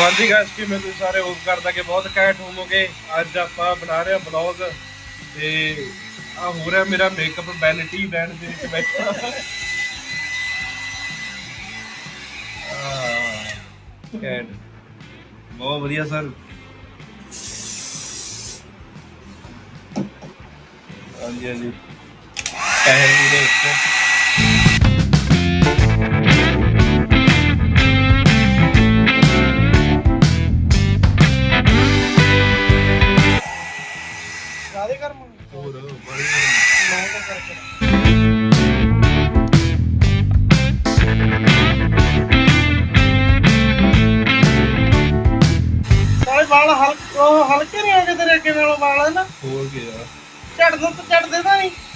ਹਾਂਜੀ ਗਾਇਸ ਕਿਵੇਂ ਤੁਸੀਂ ਸਾਰੇ ਹੋਪ ਕਰਦਾ ਕਿ ਬਹੁਤ ਘੈਂਟ ਹੋਵੋਗੇ। ਅੱਜ ਆਪਾਂ ਬਣਾ ਰਹੇ ਹਾਂ ਬਲੌਗ ਤੇ ਆ ਹੋ ਰਿਹਾ ਮੇਰਾ ਮੇਕਅਪ ਵੈਨਿਟੀ ਬ੍ਰਾਂਡ ਦੇ ਵਿੱਚ ਬੈਠਾ। ਆ ਬਹੁਤ ਵਧੀਆ ਸਰ ਹਾਂਜੀ ਹਾਂਜੀ। ਕਹਿਰ ਵੀ ਦੇ ਉੱਤੇ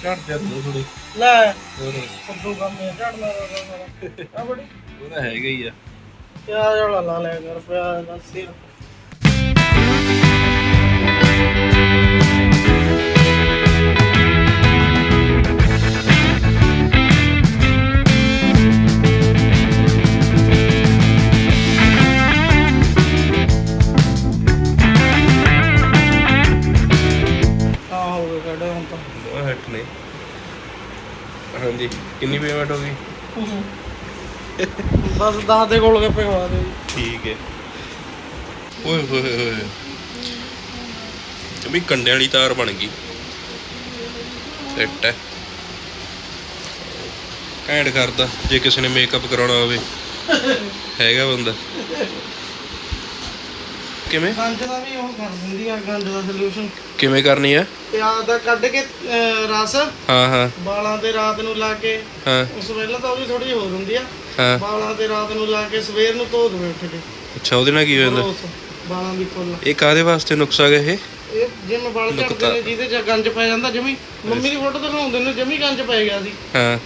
ਝੜ ਜਾਂਦੇ ਥੋੜੇ ਲੈ। ਹੋਰ। ਕੱਦੂ ਕੰਮ ਹੈ ਝੜਨਾ ਸਾਰਾ ਆ ਬੜੀ। ਉਹ ਤਾਂ ਹੈਗਾ ਹੀ ਆ। ਪਿਆਜ਼ ਵਾਲਾ ਲਾ ਲਿਆ ਕਰ ਪਿਆਜ਼ ਦਾ ਸਿਰ। 10 10 ਦੇ ਗੋਲ ਗੱਪੇ ਖਵਾ ਦੇ ਠੀਕ ਹੈ। ਓਏ, ਹੋਏ ਹੋਏ ਵੀ ਕੰਡੇ ਵਾਲੀ ਤਾਰ ਬਣ ਗਈ। ਸੈੱਟ ਹੈ। ਘੈਂਟ ਕਰਦਾ, ਜੇ ਕਿਸੇ ਨੇ ਮੇਕਅਪ ਕਰਾਉਣਾ ਹੋਵੇ। ਹੈਗਾ ਬੰਦਾ। ਕਿਵੇਂ? ਗੰਜ ਦਾ ਵੀ ਉਹ ਕਰ ਦਿੰਦੀ ਆ ਗੰਜ ਦਾ ਸੋਲੂਸ਼ਨ ਕਿਵੇਂ ਕਰਨੀ ਆ? ਪਿਆਜ਼ ਦਾ ਕੱਢ ਕੇ ਅਹ, ਰਸ। ਹਾਂ ਹਾਂ। ਵਾਲਾਂ ਤੇ ਰਾਤ ਨੂੰ ਲਾ ਕੇ ਹਾਂ। ਉਸ ਵੇਲੇ ਤਾਂ ਉਹ ਵੀ ਥੋੜੀ ਹੋਰ ਹੁੰਦੀ ਆ। ਹਾਂ। ਵਾਲਾਂ ਤੇ ਰਾਤ ਨੂੰ ਲਾ ਕੇ ਸਵੇਰ ਨੂੰ ਧੋ ਦਵੇ ਉੱਠ ਕੇ। ਅੱਛਾ ਉਹਦੇ ਨਾਲ ਕੀ ਹੋ ਜਾਂਦਾ? ਵਾਲਾਂ ਦੀ ਫੁੱਲ। ਇਹ ਕਾਦੇ ਵਾਸਤੇ ਨੁਕਸਾ ਗਾ ਇਹ? ਇਹ ਜਿਵੇਂ ਵਾਲ ਝੜਦੇ ਨੇ ਜਿਹਦੇ ਚ ਗੰਜ ਪੈ ਜਾਂਦਾ ਜਮੀ ਮੰਮੀ ਦੀ ਫੋਟੋ ਦਿਖਾਉਂਦੇ ਨੇ ਜਮੀ ਗੰਜ ਪੈ ਗਿਆ ਸੀ। ਹਾਂ।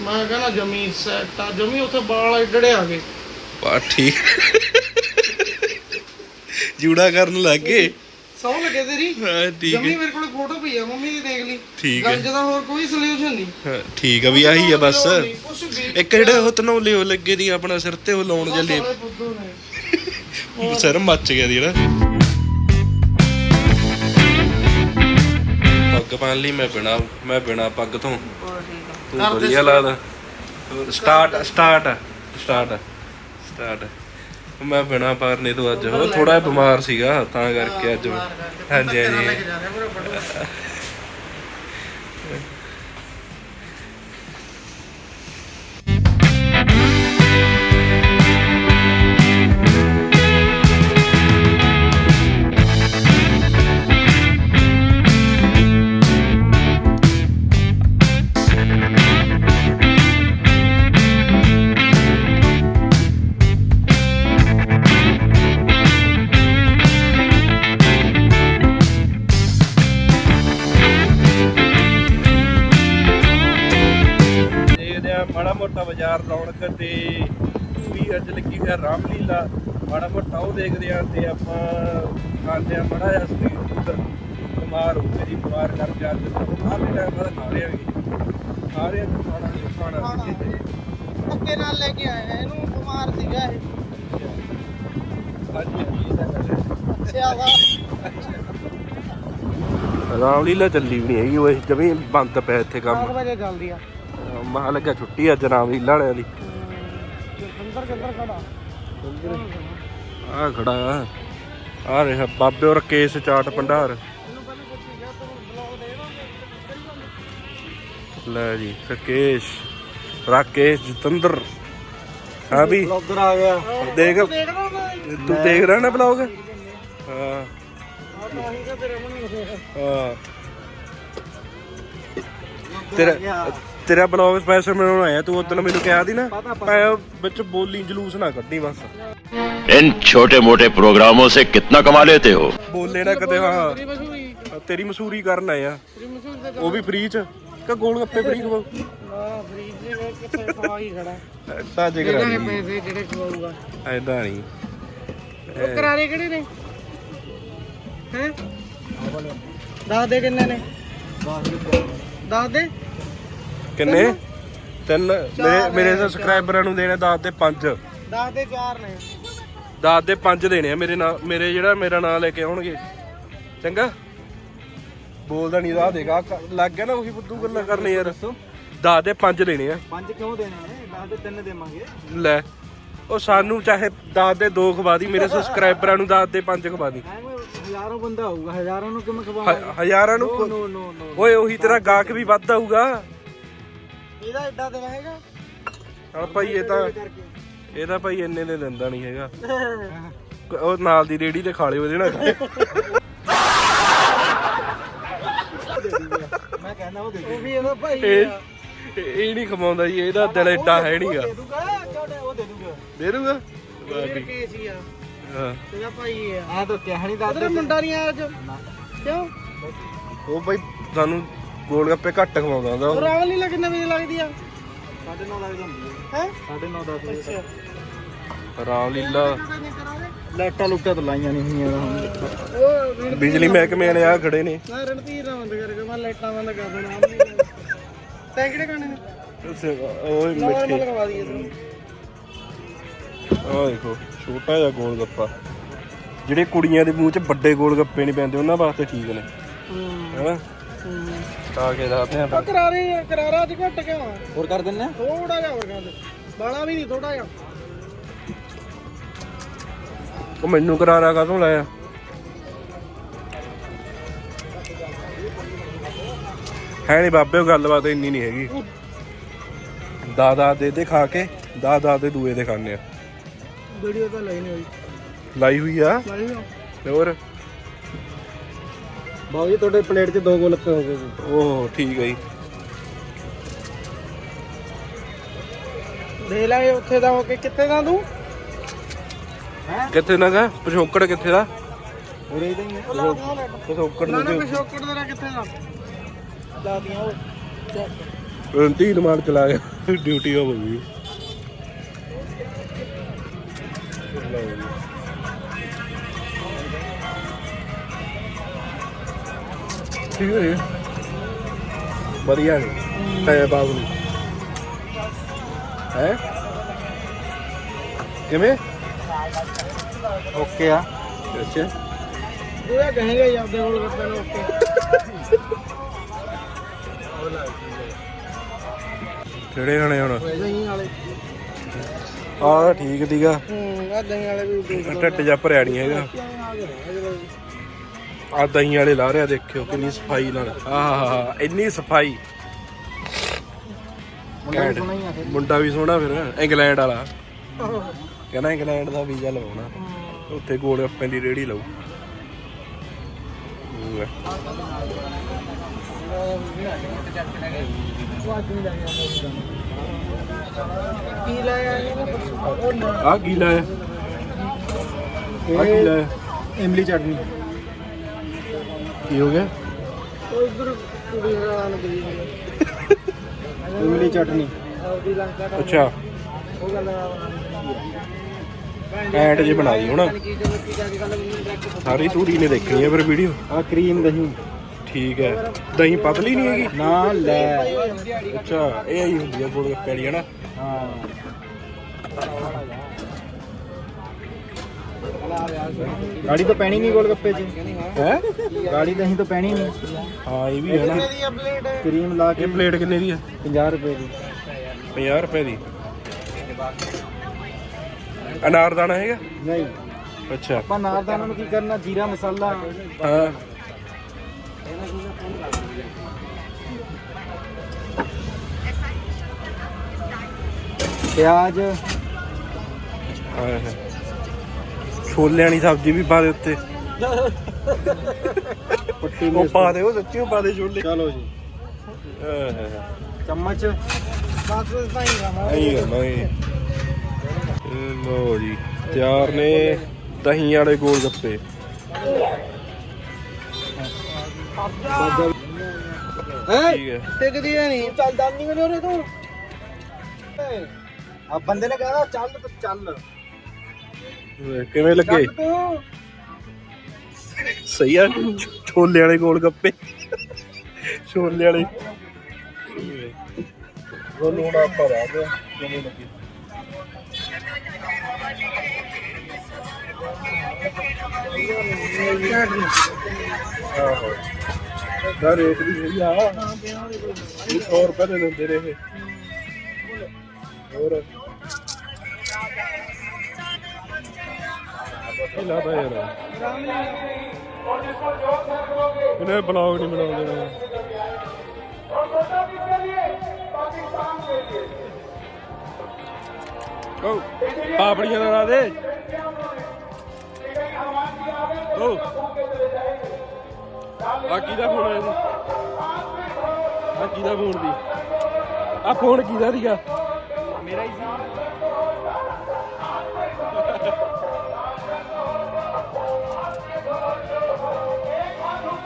ਮੈਂ ਕਹਿੰਦਾ ਜਮੀ ਸੈੱਟ ਜਮੀ ਉੱਥੇ ਵਾਲ ਏਡੜੇ ਆ ਗਏ। ਬਾ ਠੀਕ। ਜੂੜਾ ਕਰਨ ਲੱਗ। ਗਏ ਸੌ ਲੱਗੇ ਤੇਰੀ? ਹਾਂ ਠੀਕ ਜਮੀ ਹੈ ਮੇਰੇ ਕੋਲ ਫੋਟੋ ਪਈ ਆ ਮੰਮੀ ਦੀ ਦੇਖ ਲਈ। ਠੀਕ ਹੈ। ਗੰਜ ਦਾ ਹੋਰ ਕੋਈ ਸੋਲੂਸ਼ਨ ਨਹੀਂ। ਹਾਂ, ਠੀਕ ਆ ਵੀ ਆਹੀ ਆ ਬਸ। ਕੁਛ ਵੀ ਇੱਕ ਜਿਹੜਾ ਉਹ ਤਨੌਲੇ ਉਹ ਲੱਗੇ ਦੀ ਆਪਣਾ ਸਿਰ ਤੇ ਉਹ ਲਾਉਣ ਫੁੱਦੂ ਨੇ। ਸਿਰ ਮੱਚ ਗਿਆ ਦੀ ਜਿਹੜਾ ਪੱਗ ਪਾਣ ਲਈ ਮੈਂ ਬਿਨਾ ਮੈਂ ਬਿਨਾ ਪੱਗ ਤੋਂ। ਤੂੰ ਵਧੀਆ ਲੱਗਦਾ ਸਟਾਰਟ ਸਟਾਰਟ ਸਟਾਰਟ ਸਟਾਰਟ। ਮੈਂ ਬਿਨਾ ਪਾਰਨੇ ਤੋਂ ਅੱਜ ਉਹ ਥੋੜਾ ਬਿਮਾਰ ਸੀਗਾ ਤਾਂ ਕਰਕੇ ਅੱਜ ਹਾਂਜੀ ਹਾਂਜੀ। ਹੋਇਆ ਰਾਮਲੀਲਾ ਮਾੜਾ ਮੋਟਾ ਉਹ ਦੇਖਦੇ ਆ ਤੇ ਆਪਾਂ ਖਾਂਦੇ ਆ ਮਾੜਾ ਜਿਹਾ ਸਟਰੀਟ ਫੂਡ ਬਿਮਾਰ ਹੋ ਜੀ ਬਿਮਾਰ ਕਰਕੇ ਅੱਜ ਕਾਫੀ ਟਾਈਮ ਬਾਅਦ ਖਾ ਰਹੇ ਆ ਖਾ ਰਹੇ ਆ ਤੇ ਖਾਣਾ ਨਹੀਂ ਖਾਣਾ ਸੀ ਧੱਕੇ ਨਾਲ ਲੈ ਕੇ ਆਇਆ ਇਹਨੂੰ ਬਿਮਾਰ ਸੀਗਾ ਇਹ। ਹਾਂਜੀ ਹਾਂਜੀ ਇਹ ਤਾਂ ਗੱਲ ਹੈ। ਅੱਛਾ ਵਾ। ਰਾਮਲੀਲਾ ਚੱਲੀ ਵੀ ਨਹੀਂ ਹੈਗੀ ਉਹ ਜਮੀ ਬੰਦ ਪਿਆ ਇੱਥੇ 7 ਵਜੇ ਚੱਲਦੀ ਆ। ਮਹਾ ਲੱਗਾ ਛੁੱਟੀ ਅੱਜ ਰਾਮਲੀਲਾ ਵਾਲਿਆਂ ਦੀ। ਅੰਦਰ ਕਿੱਧਰ ਖੜਾ। ਆ ਖੜਾ ਆ। ਆ ਰਿਹਾ ਬਾਬੇ ਔਰ ਕੇਸ ਚਾਟ ਭੰਡਾਰ। ਲੈ ਜੀ ਰਕੇਸ਼ ਰਾਕੇਸ਼ ਜਤਿੰਦਰ। ਹਾਂ ਵੀ। ਬਲੌਗਰ ਆ ਗਿਆ। ਦੇਖ। ਤੂੰ ਦੇਖ ਰਿਹਾ ਨਾ ਬਲੌਗ? ਹਾਂ। ਆ ਤਾਂ ਹੀ ਤੇਰੇ ਮਨ ਨੂੰ ਹਾਂ। ਤੇਰਾ ਤੇਰਾ ਬਲੌਗ ਸਪੈਸ਼ਲ ਬਣਾਉਣਾ ਆਇਆ ਤੂੰ ਉਦੋਂ ਮੈਨੂੰ ਕਿਹਾ ਦੀ ਨਾ ਪੈ ਵਿੱਚ ਬੋਲੀ ਜਲੂਸ ਨਾ ਕੱਢੀ ਬਸ इन छोटे मोटे प्रोग्रामों से कितना कमा लेते हो ਬੋਲੇ ਨਾ ਕਦੇ ਹਾਂ ਤੇਰੀ ਮਸ਼ਹੂਰੀ ਤੇਰੀ ਮਸੂਰੀ ਕਰਨ ਆਇਆ ਤੇਰੀ ਮਸ਼ਹੂਰੀ ਤੇ ਉਹ ਵੀ ਫ੍ਰੀ ਚ ਕਿ ਗੋਲ ਗੱਪੇ ਫ੍ਰੀ ਖਵਾਉ ਨਾ ਫਰੀਜ ਦੇ ਵਿੱਚ ਕਿੱਥੇ ਖਵਾ ਹੀ ਖੜਾ ਤਾਂ ਜਿਗਰ ਜਿਹੜੇ ਪੈਸੇ ਜਿਹੜੇ ਖਵਾਊਗਾ ਐਦਾਂ ਨਹੀਂ ਉਹ ਕਰਾਰੇ ਕਿਹੜੇ ਨੇ ਹੈ ਦੱਸ ਦੇ ਕਿੰਨੇ ਨੇ ਦੱਸ ਦੇ ਕਿੰਨੇ? ਤਿੰਨ। ਮੇਰੇ ਮੇਰੇ ਸਬਸਕ੍ਰਾਈਬਰਾਂ ਨੂੰ ਦੇਣੇ 10 ਤੇ 5 10 ਦੇ 4 ਨੇ। 10 ਦੇ 5 ਦੇਣੇ ਆ ਮੇਰੇ ਨਾਲ ਮੇਰੇ ਜਿਹੜਾ ਮੇਰਾ ਨਾਂ ਲੈ ਕੇ ਆਉਣਗੇ। ਚੰਗਾ? ਬੋਲਦਾ ਨਹੀਂ ਰਾਹ ਦੇਗਾ ਲੱਗ ਗਿਆ ਨਾ ਉਹੀ ਬੁੱਧੂ ਗੱਲਾਂ ਕਰਨੇ ਯਾਰ। 10 ਦੇ 5 ਲੈਣੇ ਆ। ਪੰਜ ਕਿਉਂ ਦੇਣੇ ਨੇ 10 ਦੇ 3 ਦੇਵਾਂਗੇ। ਲੈ ਉਹ ਸਾਨੂੰ ਚਾਹੇ 10 ਦੇ 2 ਖਵਾ ਦੀ ਮੇਰੇ ਸਬਸਕ੍ਰਾਈਬਰਾਂ ਨੂੰ 10 ਦੇ 5 ਖਵਾ ਦੀ। ਹਜ਼ਾਰਾਂ ਬੰਦਾ ਹੋਊਗਾ। ਹਜ਼ਾਰਾਂ ਨੂੰ ਕਿਵੇਂ ਖਵਾਵਾਂਗੇ? ਹਜ਼ਾਰਾਂ ਨੋ ਓਏ ਉਹੀ ਤੇਰਾ ਗਾਹਕ ਵੀ ਵੱਧ ਆਊਗਾ। ਇਹਦਾ ਐਡਾ ਦੇਵਾਂਗਾ ਹਾਂ ਭਾਈ ਇਹ ਤਾਂ ਇਹ ਤਾਂ ਭਾਈ ਇੰਨੇ ਦੇ ਦਿੰਦਾ ਨਹੀਂ ਹੈਗਾ। ਉਹ ਨਾਲ ਦੀ ਰੇੜੀ ਤੇ ਖਾ ਲਿਓ ਉਹਦੇ ਨਾਲ। ਮੈਂ ਕਹਿੰਦਾ ਉਹ ਦੇ ਦੇ ਉਹ ਵੀ ਇਹਦਾ ਭਾਈ ਇਹ ਇਹ ਨਹੀਂ ਖਮਾਉਂਦਾ ਜੀ ਇਹਦਾ ਦਿਲ ਏਡਾ ਹੈ ਨਹੀਂਗਾ ਦੇ ਦੂਗਾ ਉਹ ਦੇ ਦੂਗਾ। ਦੇ ਦੂਗਾ? ਫਿਰ ਕੇਸ ਹੀ ਆ। ਹਾਂ। ਤੇਰਾ ਭਾਈ ਆ। ਆ ਤਾਂ ਕਹਿ ਨਹੀਂ ਦੱਸਦਾ ਤੇਰਾ ਮੁੰਡਾ ਨਹੀਂ ਆਇਆ ਅੱਜ। ਕਿਉਂ? ਉਹ ਭਾਈ ਸਾਨੂੰ ਗੋਲ ਗੱਪੇ ਘੱਟ ਖਵਾਉਂਦਾ ਹੁੰਦਾ ਉਹ। ਉਹ। ਰਾਵਲ ਨਹੀਂ ਕਿੰਨੇ ਵਜੇ ਲੱਗਦੀ ਆ? 9:30 ਲੱਗਦੀ ਹੁੰਦੀ ਹੈ? ਹੈ 9:30 10 ਵਜੇ ਅੱਛਾ ਰਾਮਲੀਲਾ ਲਾਈਟਾਂ ਲੁੱਟਾਂ ਤਾਂ ਲਾਈਆਂ ਨਹੀਂ ਹੋਈਆਂ ਹੁਣ ਉਹ ਬਿਜਲੀ ਮਹਿਕਮੇ ਵਾਲੇ ਆ ਖੜੇ ਨੇ। ਮੈਂ ਰਣਧੀਰ ਨਾਲ ਬੰਦ ਕਰਕੇ ਮੈਂ ਲਾਈਟਾਂ ਬੰਦ ਕਰ ਦੇਣਾ ਤੈਂ ਕਿਹੜੇ ਗਾਣੇ ਨੇ? ਮਿੱਠੇ। ਲਗਵਾ ਦਈਏ ਤੈਨੂੰ। ਆਹ ਦੇਖੋ ਛੋਟਾ ਜਿਹਾ ਗੋਲ ਗੱਪਾ। ਜਿਹੜੇ ਕੁੜੀਆਂ ਦੇ ਮੂੰਹ 'ਚ ਵੱਡੇ ਗੋਲ ਗੱਪੇ ਨਹੀਂ ਪੈਂਦੇ ਉਹਨਾਂ ਵਾਸਤੇ ਠੀਕ ਨੇ। ਹੂੰ। ਹੈਨਾ? ਆ ਕੇ ਦੱਸਦੇ ਆ ਉਹ ਕਰਾਰੇ ਆ, ਕਰਾਰਾ ਅੱਜ ਘੱਟ ਗਿਆ ਹੋਰ ਕਰ ਦਿੰਨੇ ਥੋੜਾ ਜਿਹਾ ਹੋਰ ਕਰ ਦੇ। ਬਾਲਾ ਵੀ ਨਹੀਂ ਥੋੜਾ ਜਿਹਾ। ਉਹ ਮੈਨੂੰ ਕਰਾਰਾ ਕਾਹਤੋਂ ਲਾਇਆ? ਹੈ ਨਹੀਂ ਬਾਬੇ ਉਹ ਗੱਲਬਾਤ ਇੰਨੀ ਨਹੀਂ ਹੈਗੀ। ਦਾਦਾ ਦੇ ਦੇ ਖਾ ਕੇ ਦਾਦਾ ਦੇ ਦੂਏ ਦੇ ਖਾਣੇ ਆ। ਵੀਡੀਓ ਤਾਂ ਲਈ ਨਹੀਂ ਹੋਈ। ਲਾਈ ਹੋਈ ਆ? ਲਾਈ ਹੋ ਤੇ ਹੋਰ? ਬਾਬੂ ਜੀ ਤੁਹਾਡੇ ਪਲੇਟ 'ਚ ਦੋ ਗੋਲਗੱਪੇ ਹੋ ਗਏ ਜੀ। ਉਹ ਠੀਕ ਹੈ ਜੀ। ਦੇ ਲੈ ਉੱਥੇ ਦਾ ਹੋ ਕੇ ਕਿੱਥੇ ਦਾ ਤੂੰ? ਹੈ? ਕਿੱਥੇ ਨਾ ਗਾ? ਪਿਛੋਕੜ ਕਿੱਥੇ ਦਾ? ਉਰੇ ਹੀ ਨਹੀਂ ਉਹ ਲਾ ਦਿਆਂ ਲਾਈਟ ਪਿਛੋਕੜ ਨਾ ਨੂੰ ਪਿਛੋਕੜ ਤੇਰਾ ਕਿੱਥੇ ਦਾ? ਲਾ ਦਿਆਂ ਉਹ। ਤੇ ਦਿਮਾਗ ਚਲਾ ਗਿਆ। ਡਿਊਟੀ ਹੋ ਗਈ। ਠੀਕ ਹੈ ਵਧੀਆ ਨੇ ਤੇ ਬਾਬੂ ਨੂੰ ਹੈ? ਕਿਵੇਂ? ਓਕੇ ਆ। ਅੱਛਾ। ਇਹ ਕਹੇਗਾ ਹੀ ਆਪਦੇ ਗੋਲਗੱਪੇ ਨੂੰ ਓਕੇ। ਕਿਹੜੇ ਹੁਣ? ਵਾਲੇ। ਆਹ ਠੀਕ ਦੀਗਾ ਹੂੰ ਆ ਦਹੀਂ ਵਾਲੇ ਵੀ ਢਿੱਡ ਜਾ ਭਰਿਆ ਨਹੀਂ ਹੈਗਾ। ਆ ਦਹੀਂ ਵਾਲੇ ਲਾ ਰਿਆ ਦੇਖਿਓ ਕਿੰਨੀ ਸਫ਼ਾਈ ਨਾਲ। ਆਹਾ ਇੰਨੀ ਸਫ਼ਾਈ। ਘੈਂਟ। ਮੁੰਡਾ ਵੀ ਸੋਹਣਾ ਫਿਰ ਇੰਗਲੈਂਡ ਵਾਲਾ। ਕਹਿੰਦਾ ਇੰਗਲੈਂਡ ਦਾ ਵੀਜ਼ਾ ਲਵਾਉਣਾ। ਉੱਥੇ ਗੋਲ ਗੱਪੇ ਦੀ ਰੇੜੀ ਲਾਉ ਲੈ। ਕੀ ਲਾਇਆ? ਉਹ ਨਾ ਆਹ ਕੀ ਲਾਇਆ? ਆਹ ਕੀ ਲਾਇਆ ਇਮਲੀ ਚਟਨੀ। ਕੀ ਹੋ ਗਿਆ? ਉਹ ਇਧਰ ਕੁੜੀ ਹੈਰਾਨ ਕਰੀ ਇਮਲੀ ਚਟਨੀ। ਆਪਦੀ ਲੰਕਾ ਦਾ ਅੱਛਾ। ਉਹ ਗੱਲ ਐਂਟ ਜੇ ਬਣਾ ਦੀ ਹੁਣ। ਸਾਰੀ ਤੂੜੀ ਨੇ ਦੇਖਣੀ ਹੈ ਫਿਰ ਵੀਡੀਓ। ਆ ਕਰੀਮ ਦਹੀਂ। ਠੀਕ ਹੈ। ਦਹੀਂ ਪਤਲੀ ਨਹੀਂ ਹੈਗੀ? ਨਾ ਲੈ। ਅੱਛਾ ਇਹ ਆਈ ਹੁੰਦੀ ਹੈ ਗੋਲ ਗੱਪੇ ਵਾਲੀ ਹਨਾ ਹਾਂ। ਗਾੜੀ ਤਾਂ ਪੈਣੀ ਨਹੀਂ ਗੋਲ ਗੱਪੇ 'ਚ। ਹੈ? ਗਾੜੀ ਦਹੀਂ ਤਾਂ ਪੈਣੀ ਨਹੀਂ। ਹਾਂ ਇਹ ਵੀ ਹੈ ਨਾ। ਹੈ ਕਰੀਮ ਲਾ ਕੇ। ਇਹ ਪਲੇਟ ਕਿੰਨੇ ਦੀ ਹੈ 50 ਰੁਪਏ ਦੀ। 50 ਰੁਪਏ ਦੀ। ਅਨਾਰਦਾਨਾ ਹੈਗਾ? ਨਹੀਂ। ਅੱਛਾ। ਆਪਾਂ ਨਾਰਦਾਨਾ ਨੂੰ ਕੀ ਕਰਨਾ? ਜੀਰਾ ਮਸਾਲਾ। ਹਾਂ। ਪਿਆਜ਼। ਆਏ ਹਾਏ। ਛੋਲਿਆਂ ਵਾਲੀ ਸਬਜ਼ੀ ਵੀ ਪਾ ਦੇ ਉੱਤੇ। ਪੱਟੀ ਉਹ ਪਾ ਦੇ ਉਹ ਸੱਚੀ ਪਾ ਦੇ ਛੋਲੇ। ਚਲੋ ਜੀ। ਚਮਚ। ਬਸ ਤਾਂ ਹੀ ਲਓ ਜੀ ਤਿਆਰ ਨੇ ਦਹੀਂ ਵਾਲੇ ਗੋਲ ਗੱਪੇ। ਹੈ? ਠੀਕ ਹੈ। ਟਿਕਦੀ ਨਹੀਂ। ਚੱਲਦਾ ਨਹੀਂ ਉਹਨੇ ਤੂੰ। ਆ ਬੰਦੇ ਨੇ ਕਹਿਆ ਚੱਲ ਤੂੰ ਚੱਲ। ਕਿਵੇਂ ਲੱਗੇ? ਸਹੀ ਆ ਛੋਲੇ ਵਾਲੇ ਗੋਲ ਗੱਪੇ। ਛੋਲੇ ਵਾਲੇ। ਤੁਹਾਨੂੰ ਹੁਣ ਆਪਾਂ ਹਾਂ ਕਿਵੇਂ ਲੱਗੀ? ਆਹੋ। ਦਾ ਰੇਟ ਵੀ ਸਹੀ ਆ। ਇਹ 100 ਰੁਪਏ ਦੇ ਦਿੰਦੇ ਰਹੇ ਹੋਰ। ਕੀ ਲਾਦਾ ਯਾਰ? ਇਹਨੇ ਬਲੌਗ ਨਹੀਂ ਬਣਾਉਂਦੇ ਦੇਣਾ ਓ, ਪਾਪੜੀਆਂ ਦਾ ਲਾ ਦੇ। ਓ ਆ ਕਿਹਦਾ ਫੋਨ ਹੈ ਇਹ ਆ ਕਿਹਦਾ ਫੋਨ ਦੀ। ਆ ਫੋਨ ਕਿਹਦਾ ਸੀਗਾ? ਮੇਰਾ ਹੀ ਸੀ।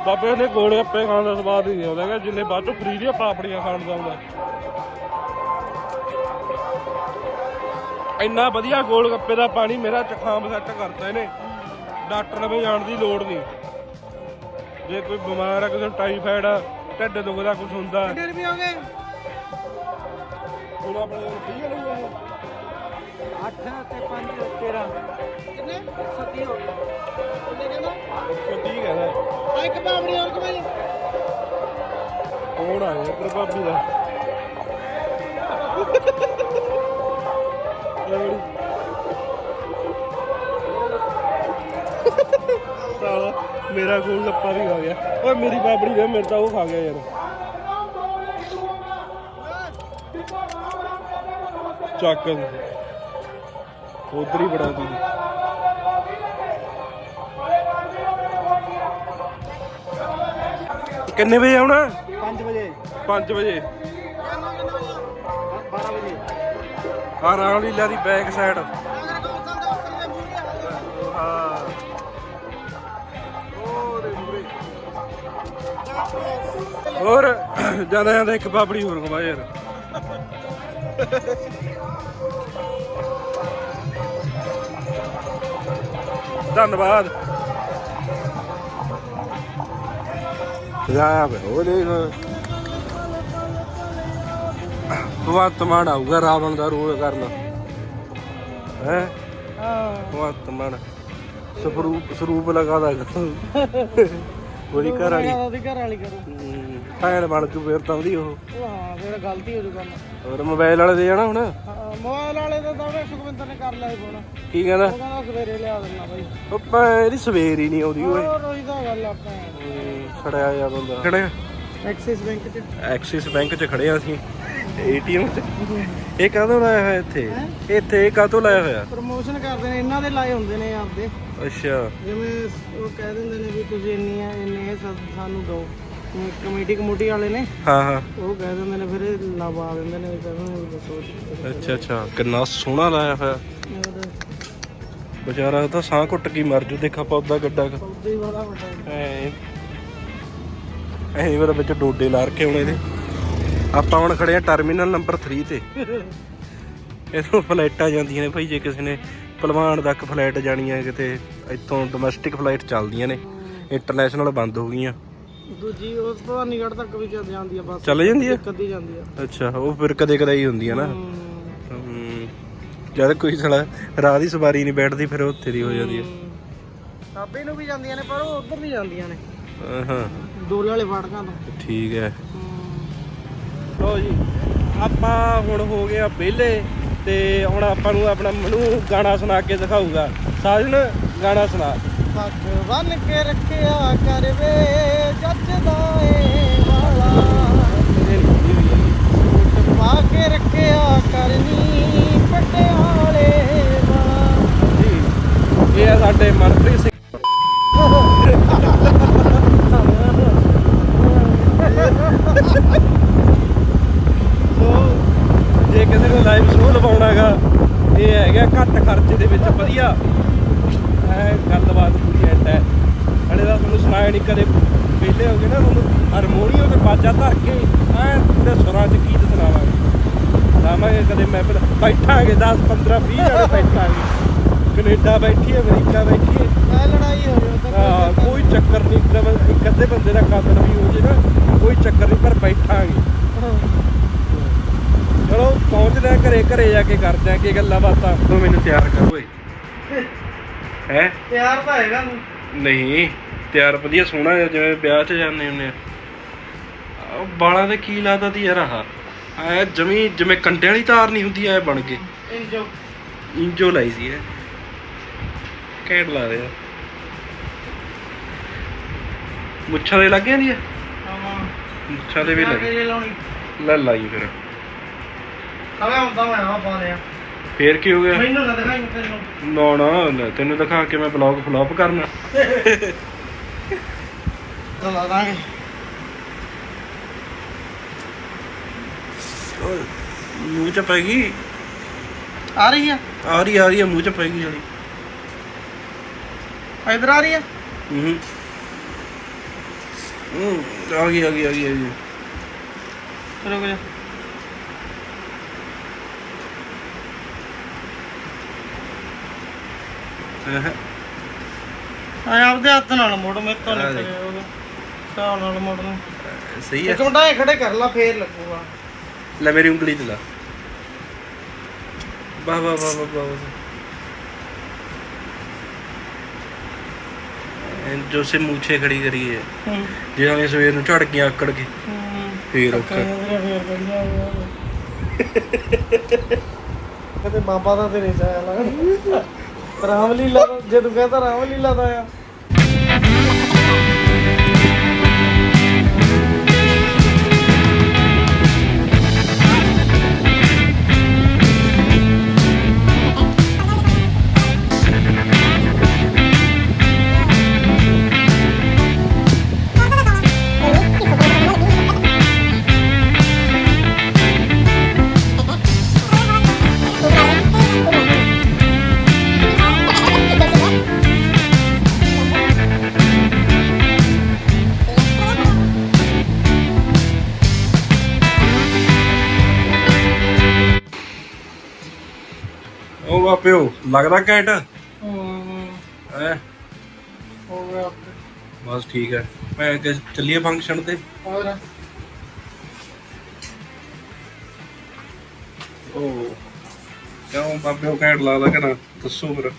ਬਾਬੇ ਨੇ ਗੋਲੇ ਅੱਪੇ ਖਾਣ ਦਾ ਸਵਾਦ ਹੀ ਆਉਂਦਾ ਹੈਗਾ ਜਿੰਨੇ ਬਾਅਦ ਚੋਂ ਫਰੀ ਦੀਆਂ ਪਾਪੜੀਆਂ ਖਾਣ ਦਾ ਆਉਂਦਾ ਇੰਨਾ ਵਧੀਆ ਗੋਲ ਗੱਪੇ ਦਾ ਪਾਣੀ ਮੇਰਾ ਜ਼ੁਕਾਮ ਸੈੱਟ ਕਰਤਾ ਇਹਨੇ ਡਾਕਟਰ ਲਵੇ ਜਾਣ ਦੀ ਲੋੜ ਨਹੀਂ। ਜੇ ਕੋਈ ਬਿਮਾਰ ਆ ਕਿਸੇ ਨੂੰ ਟਾਈਫਾਇਡ ਆ ਢਿੱਡ ਦੁਖਦਾ ਕੁਝ ਹੁੰਦਾ। ਕਿੰਨੇ ਰੁਪਏ ਹੋ ਗਏ? ਹੁਣ ਆਪਣੇ ਕੋਲ ਠੀਕ ਹੈ ਨਹੀਂ 8 ਤੇ 5 13 ਕਿੰਨੇ? 130 ਹੋ ਗਿਆ ਕਿੰਨੇ ਕਹਿੰਦਾ? ਇਹ ਠੀਕ ਹੈ ਨਾ ਆ ਇੱਕ ਪਾਪੜੀ ਹੋਰ ਕਮਾਈ। ਕੌਣ ਆ ਗਿਆ? ਪਰ ਭਾਬੀ ਦਾ। ਲੋੜੀ ਸਾਲਾ ਮੇਰਾ ਗੋਲ ਗੱਪਾ ਵੀ ਖਾ ਗਿਆ। ਓਏ ਮੇਰੀ ਬਾਬੜੀ ਦੇ ਮੇਰੇ ਤਾਂ ਉਹ ਖਾ ਗਿਆ ਯਾਰ। ਚੱਕ। ਉਧਰ ਹੀ ਬੜਾ ਦੀ ਕਿੰਨੇ ਵਜੇ ਆਉਣਾ? 5 ਵਜੇ। 5 ਵਜੇ। 12 ਵਜੇ। ਆ ਰਾਮਲੀਲਾ ਦੀ ਬੈਕ ਸਾਈਡ ਹਾਂ। ਹੋਰ ਜਾਂਦਾ ਜਾਂਦਾ ਇੱਕ ਪਾਪੜੀ ਹੋਰ ਖਵਾ ਯਾਰ। ਧੰਨਵਾਦ। ਜਾ ਬੇ ਉਹ ਦੇਖ ਭਗਵੰਤ ਮਾਨ ਆਊਗਾ ਰਾਵਣ ਦਾ ਰੋਲ ਕਰਨ। ਹੈ? ਹਾਂ। ਭਗਵੰਤ ਮਾਨ ਸਰੂਪ ਸਰੂਪ ਲਗਾਦਾ ਉਹਦੀ ਘਰ ਵਾਲੀ। ਉਹਦੀ ਘਰ ਵਾਲੀ ਕਰੂ। ਭੈਣ ਬਣ ਜੂ ਫੇਰ ਤਾਂ ਉਹਦੀ ਉਹ। ਉਹ ਹਾਂ ਫਿਰ ਗਲਤੀ ਹੋ ਜੂ ਕੰਮ। ਹੋਰ ਮੋਬਾਈਲ ਵਾਲੇ ਦੇ ਜਾਣਾ ਹੁਣ? ਹਾਂ, ਮੋਬਾਈਲ ਵਾਲੇ ਦਾ ਤਾਂ ਉਹਨੇ ਸੁਖਵਿੰਦਰ ਨੇ ਕਰ ਲਿਆ ਸੀ ਫੋਨ। ਕੀ ਕਹਿੰਦਾ? ਉਹ ਕਹਿੰਦਾ ਸਵੇਰੇ ਲਿਆ ਦੇਣਾ ਬਾਈ। ਉਹ ਭੈਣ ਦੀ ਸਵੇਰ ਹੀ ਨਹੀਂ ਆਉਂਦੀ ਓਏ। ਹੋਰ ਉਹੀ ਤਾਂ ਗੱਲ ਆਪਾਂ। ਹਮ, ਖੜਿਆ ਆ ਬੰਦਾ। ਖੜਿਆ ਐਕਸਿਸ ਬੈਂਕ ਚ। ਐਕਸਿਸ ਬੈਂਕ 'ਚ ਖੜੇ ਆ ਅਸੀਂ। ਏਟੀਐਮ 'ਚ। ਇਹ ਕਾਹਦੋਂ ਲਾਇਆ ਹੋਇਆ ਇੱਥੇ? ਇੱਥੇ ਇਹ ਕਾਹਤੋਂ ਲਾਇਆ ਹੋਇਆ? ਪ੍ਰਮੋਸ਼ਨ ਕਰਦੇ ਨੇ ਇਹਨਾਂ ਦੇ ਲਾਏ ਹੁੰਦੇ ਨੇ ਆਪਦੇ। ਅੱਛਾ। ਜਿਵੇਂ ਉਹ ਕਹਿ ਦਿੰਦੇ ਨੇ ਵੀ ਤੁਸੀਂ ਇੰਨੀਆਂ ਇੰਨੇ ਸਾ- ਸਾਨੂੰ ਦਿਓ। ਕਮੇਟੀ ਕਮੂਟੀ ਵਾਲੇ ਨੇ। ਹਾਂ ਹਾਂ। ਉਹ ਕਹਿ ਦਿੰਦੇ ਨੇ ਫਿਰ ਲਵਾ ਦਿੰਦੇ ਨੇ ਕਹਿੰਦੇ ਦੱਸੋ। ਅੱਛਾ ਅੱਛਾ। ਕਿੰਨਾ ਸੋਹਣਾ ਲਾਇਆ ਹੋਇਆ। ਵਿਚਾਰਾ ਤਾਂ ਸਾਹ ਘੁੱਟ ਕੇ ਮਰ ਜੂ। ਦੇਖਾ ਪੌਦਾ ਗੱਡਾ ਕੁ। ਪੌਦਾ ਬੜਾ ਵੱਡਾ। ਐ। ਵਿੱਚ ਡੋਡੇ ਲਾ ਰੱਖੇ ਹੁਣ ਇਹਦੇ ਆਪਾਂ ਹੁਣ ਖੜੇ ਆ ਟਰਮੀਨਲ ਨੰਬਰ 3 ਤੇ। ਇਥੋਂ ਫਲਾਈਟਾਂ ਜਾਂਦੀਆਂ ਨੇ ਭਾਈ ਜੇ ਕਿਸੇ ਨੇ ਭਲਵਾਨ ਤੱਕ ਫਲਾਈਟ ਜਾਣੀ ਹੈ ਕਿਤੇ ਇੱਥੋਂ ਡੋਮੈਸਟਿਕ ਫਲਾਈਟ ਚੱਲਦੀਆਂ ਨੇ। ਇੰਟਰਨੈਸ਼ਨਲ ਬੰਦ ਹੋ ਗਈਆਂ। ਦੂਜੀ ਉਸ ਭਵਾਨੀਗੜ੍ਹ ਤੱਕ ਵੀ ਚੱਲ ਜਾਂਦੀ ਆ ਬੱਸ। ਚੱਲ ਜਾਂਦੀ ਹੈ ਕੱਦੀ ਜਾਂਦੀ ਆ। ਅੱਛਾ ਉਹ ਫਿਰ ਕਦੇ ਕਦੇ ਹੀ ਹੁੰਦੀ ਆ ਨਾ। ਹਮ, ਜਦ ਕੋਈ ਸਾਲਾ ਰਾਹ ਦੀ ਸਵਾਰੀ ਨਹੀਂ ਬੈਠਦੀ ਫਿਰ ਉੱਥੇ ਦੀ ਹੋ ਜਾਂਦੀ ਹੈ। ਸਾਬੇ ਨੂੰ ਵੀ ਜਾਂਦੀਆਂ ਨੇ ਪਰ ਉਹ ਉਧਰ ਵੀ ਜਾਂਦੀਆਂ ਨੇ। ਹਾਂ, ਹਾਂ। ਡੋਲੇ ਵਾਲੇ ਫਾਟਕਾਂ ਤੋਂ। ਠੀਕ ਹੈ। ਲੋ ਜੀ ਆਪਾਂ ਹੁਣ ਹੋ ਗਏ ਆ ਵਿਹਲੇ ਤੇ ਹੁਣ ਆਪਾਂ ਨੂੰ ਆਪਣਾ ਮਨੂ ਗਾਣਾ ਸੁਣਾ ਕੇ ਦਿਖਾਊਗਾ। ਸਾਜਨ ਗਾਣਾ ਸੁਣਾ। ਪੱਗ ਬੰਨ ਕੇ ਰੱਖਿਆ ਕਰਵੇ ਜੱਜਦਾ ਏ ਵਾਲਾ। ਸੂਟ ਪਾ ਕੇ ਰੱਖਿਆ ਕਰਨੀ ਪਟਿਆਲੇ ਵਾਲਾ। ਜੀ ਇਹ ਆ ਸਾਡੇ ਮਨਪ੍ਰੀਤ ਸਿੰਘ ਸੋ ਜੇ ਕਿਸੇ ਨੂੰ ਲਾਈਵ ਸ਼ੋਅ ਲਵਾਉਣਾਗਾ ਇਹ ਹੈਗਾ ਘੱਟ ਖਰਚੇ ਦੇ ਵਿੱਚ ਵਧੀਆ ਐ ਗੱਲਬਾਤ ਪੂਰੀ ਐਟ ਹੈ ਹਲੇ ਦਾ ਤੁਹਾਨੂੰ ਸੁਣਾਇਆ ਨਹੀਂ ਕਦੇ ਵਿਹਲੇ ਹੋ ਗਏ ਨਾ ਤੁਹਾਨੂੰ ਹਾਰਮੋਨੀਅਮ ਤੇ ਬਾਜਾ ਧਰ ਕੇ ਐ ਪੂਰੇ ਸੁਰਾਂ 'ਚ ਗੀਤ ਸੁਣਾਵਾਂਗੇ ਲਾਵਾਂਗੇ ਕਦੇ ਮੈਂ ਬੈਠਾਂਗੇ 10 15 20 ਜਣੇ ਬੈਠਾਂਗੇ ਕੈਨੇਡਾ ਬੈਠੀਏ ਅਮਰੀਕਾ ਬੈਠੀਏ ਮੈਂ ਲੜਾਈ ਹੋ ਹਾਂ ਕੋਈ ਚੱਕਰ ਨਹੀਂ ਇੱਕ ਇੱਕ ਅੱਧੇ ਬੰਦੇ ਦਾ ਕਤਲ ਵੀ ਹੋ ਜੇ ਨਾ ਕੋਈ ਚੱਕਰ ਨਹੀਂ ਪਰ ਬੈਠਾਂਗੇ। ਚਲੋ ਪਹੁੰਚਦੇ ਆ ਘਰੇ ਘਰੇ ਜਾ ਕੇ ਕਰਦੇ ਆ ਕੀ ਗੱਲਾਂ ਬਾਤਾਂ। ਤੂੰ ਮੈਨੂੰ ਤਿਆਰ ਕਰ ਓਏ। ਹੈ? ਪਿਆਰ ਤਾਂ ਹੈਗਾ ਨੂੰ ਨਹੀਂ ਤਿਆਰ ਵਧੀਆ ਸੋਹਣਾ ਹੈ, ਜਿਵੇਂ ਵਿਆਹ 'ਚ ਜਾਂਦੇ ਹੁੰਦੇ ਆ। ਆਹ ਬਾਲਾਂ ਦੇ ਕੀ ਲਾਦਾ ਤੀ ਯਾਰ ਆਹ? ਐ ਜਮੀ ਜਿਵੇਂ ਕੰਡੇ ਵਾਲੀ ਤਾਰ ਨਹੀਂ ਹੁੰਦੀ ਐ ਬਣ ਕੇ ਇੰਜੋ। ਇੰਜੋ ਲਾਈ ਸੀ ਐ ਘੈਂਟ ਲਾ ਰਿਹਾ। ਮੁੱਛਾਂ ਦੇ ਲੱਗ ਜਾਂਦੀ ਆਵਾਂ ਮੁੱਛਾਂ ਦੇ ਵੀ ਲੱਗ ਲੈ ਲਾਈ ਫਿਰ। ਕਵੇ ਹੁੰਦਾ ਮੈਂ ਆ ਪਾ ਲਿਆ। ਫੇਰ ਕੀ ਹੋ ਗਿਆ? ਮੈਨੂੰ ਨਾ ਦਿਖਾਈ ਤੈਨੂੰ। ਨਾ ਨਾ ਤੈਨੂੰ ਦਿਖਾ ਕੇ ਮੈਂ ਬਲੌਗ ਫਲॉप ਕਰਨਾ। ਤਾਂ ਲਾ ਦਾਂਗੇ। ਮੂੰਹ ਚ ਪੈ ਗਈ? ਆ ਰਹੀ ਆ। ਆ ਰਹੀ ਆ ਰਹੀ ਆ ਮੂੰਹ ਚ ਪੈ ਗਈ ਵਾਲੀ ਇਧਰ ਆ ਰਹੀ ਆ? ਹੂੰ। ਹੂੰ ਆ ਗਈ ਆ ਗਈ ਆ ਗਈ ਆ ਗਈ। ਰੁਕ ਜਾ। ਹੈਂ। ਆ ਆਪਦੇ ਹੱਥ ਨਾਲ ਮੋੜ ਮੇਰੇ ਤੋਂ ਆ ਨਹੀਂ ਦੇਖ। ਹਿਸਾਬ ਨਾਲ ਮੋੜ ਨੂੰ। ਸਹੀ ਹੈ ਇੱਕ ਮਿੰਟ ਐ ਖੜੇ ਕਰ ਲਾ ਫੇਰ ਲੱਗੂਗਾ। ਲੈ ਮੇਰੀ ਉਂਗਲੀ ਤੇ ਲਾ। ਵਾਹ ਵਾਹ ਵਾਹ ਵਾਹ ਵਾਹ। ਜੋ ਸੇ ਮੂਛੇ ਖੜੀ ਕਰੀ ਹੈ। ਹੂੰ ਜਿਵੇਂ ਸਵੇਰ ਨੂੰ ਝੜ ਗਈਆਂ ਆਕੜ ਕੇ। ਫੇਰ ਔਖਾ। ਕਦੇ ਬਾਬਾ ਦਾ ਤੇ ਨਹੀਂ ਜਾਇਆ ਲੱਗਦਾ। ਰਾਮਲੀਲਾ ਦਾ- ਜੇ ਤੂੰ ਕਹਤਾ ਰਾਮਲੀਲਾ ਦਾ ਆ ਉਹ ਬਾਪਿਓ ਲੱਗਦਾ ਘੈਂਟ? ਹੂੰ। ਹੈ? ਹੋ ਗਿਆ ਬਸ ਠੀਕ ਹੈ। ਮੈਂ ਕਿ ਚੱਲੀਏ ਫੰਕਸ਼ਨ ਤੇ। ਹੋਰ? ਉਹ ਕਿਉਂ ਬਾਪਿਓ ਘੈਂਟ ਲੱਗਦਾ ਕਿ ਨਾ ਦੱਸੋ ਫਿਰ।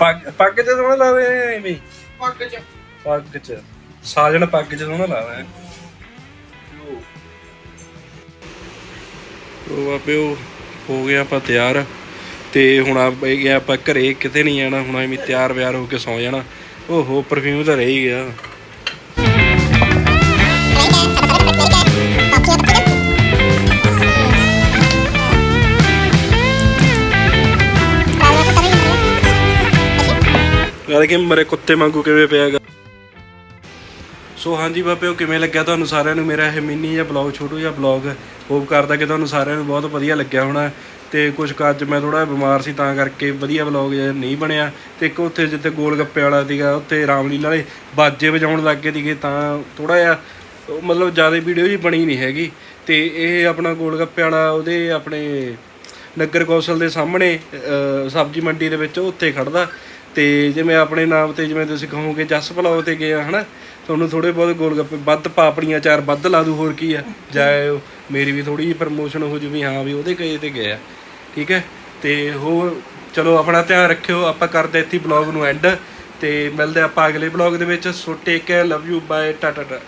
ਪੱਗ ਪੱਗ ਤੇ ਸੋਹਣਾ ਲੱਗਦਾ ਐ ਐਵੇਂ? ਹੀ। ਪੱਗ ਚ। ਪੱਗ ਚ। ਸਾਜਣ ਪੱਗ ਚ ਸੋਹਣਾ ਲੱਗਦਾ ਹੈ ਉਹ ਬਾਪਿਓ ਹੋ ਗਿਆ ਆਪਾਂ ਤਿਆਰ। ਤੇ ਹੁਣ ਆ ਗਿਆ ਆਪਾਂ ਘਰੇ ਕਿਤੇ ਨਹੀਂ ਜਾਣਾ। ਹੁਣ ਐਵੇਂ ਤਿਆਰ ਵਿਆਰ ਹੋ ਕੇ ਸੌ ਜਾਣਾ। ਓਹੋ ਪਰਫਿਊਮ ਤਾਂ ਰਹਿ ਹੀ ਗਿਆ। ਯਾਰ ਕਿ ਮਰੇ ਕੁੱਤੇ ਵਾਂਗੂ ਕਿਵੇਂ ਪਿਆਗਾ ਸੋ ਹਾਂਜੀ ਬਾਬਿਓ ਕਿਵੇਂ ਲੱਗਿਆ ਤੁਹਾਨੂੰ ਸਾਰਿਆਂ ਨੂੰ? ਮੇਰਾ ਇਹ ਮਿੰਨੀ ਜਿਹਾ ਬਲੌਗ ਛੋਟੂ ਜਿਹਾ ਬਲੌਗ ਹੋਪ ਕਰਦਾ ਕਿ ਤੁਹਾਨੂੰ ਸਾਰਿਆਂ ਨੂੰ ਬਹੁਤ ਵਧੀਆ ਲੱਗਿਆ ਹੋਣਾ। ਤੇ ਕੁਝ ਕੱਜ ਅੱਜ ਮੈਂ ਥੋੜਾ ਬਿਮਾਰ ਸੀ, ਤਾਂ ਕਰਕੇ ਵਧੀਆ ਬਲੌਗ ਨਹੀਂ ਬਣਿਆ। ਤੇ ਇੱਕ ਉੱਥੇ ਜਿੱਥੇ ਗੋਲ ਗੱਪੇ ਵਾਲਾ ਸੀਗਾ, ਉੱਥੇ ਰਾਮਲੀਲਾ ਵਾਲੇ ਬਾਜੇ ਵਜਾਉਣ ਲੱਗ ਗਏ ਸੀਗੇ, ਤਾਂ ਥੋੜਾ ਜਿਹਾ ਮਤਲਬ ਜ਼ਿਆਦਾ ਵੀਡੀਓ ਜੀ ਬਣੀ ਨਹੀਂ ਹੈਗੀ। ਤੇ ਇਹ ਆਪਣਾ ਗੋਲ ਗੱਪੇ ਵਾਲਾ, ਉਹਦੇ ਆਪਣੇ ਨਗਰ ਕੌਂਸਲ ਦੇ ਸਾਹਮਣੇ ਸਬਜ਼ੀ ਮੰਡੀ ਦੇ ਵਿੱਚ ਉੱਥੇ ਖੜਦਾ ਤੇ ਜਿਵੇਂ ਆਪਣੇ ਨਾਮ ਤੇ ਜਿਵੇਂ ਤੁਸੀਂ ਕਹੋਗੇ ਜਸ ਪਲਾਓ ਤੇ ਗਿਆ, ਹਨਾ? ਤੁਹਾਨੂੰ ਥੋੜੇ ਬਹੁਤ ਗੋਲ ਗੱਪੇ, ਵੱਧ ਪਾਪੜੀਆਂ, ਚਾਰ ਵੱਧ ਲਾ ਦੂ ਹੋਰ ਕੀ ਆ? ਜਾਇਓ, ਮੇਰੀ ਵੀ ਥੋੜੀ ਜਿਹੀ ਪ੍ਰਮੋਸ਼ਨ ਹੋ ਜੂ ਵੀ ਹਾਂ ਵੀ ਉਹਦੇ ਕਹੇ ਤੇ ਗਿਆ। ਠੀਕ ਹੈ? ਤੇ ਹੋਰ, ਚਲੋ ਆਪਣਾ ਧਿਆਨ ਰੱਖਿਓ, ਆਪਾਂ ਕਰਦੇ ਇੱਥੇ ਬਲੌਗ ਨੂੰ ਐਂਡ ਤੇ ਮਿਲਦੇ ਆਪਾਂ ਅਗਲੇ ਬਲੌਗ ਦੇ ਵਿੱਚ। So take care love you bye tata ta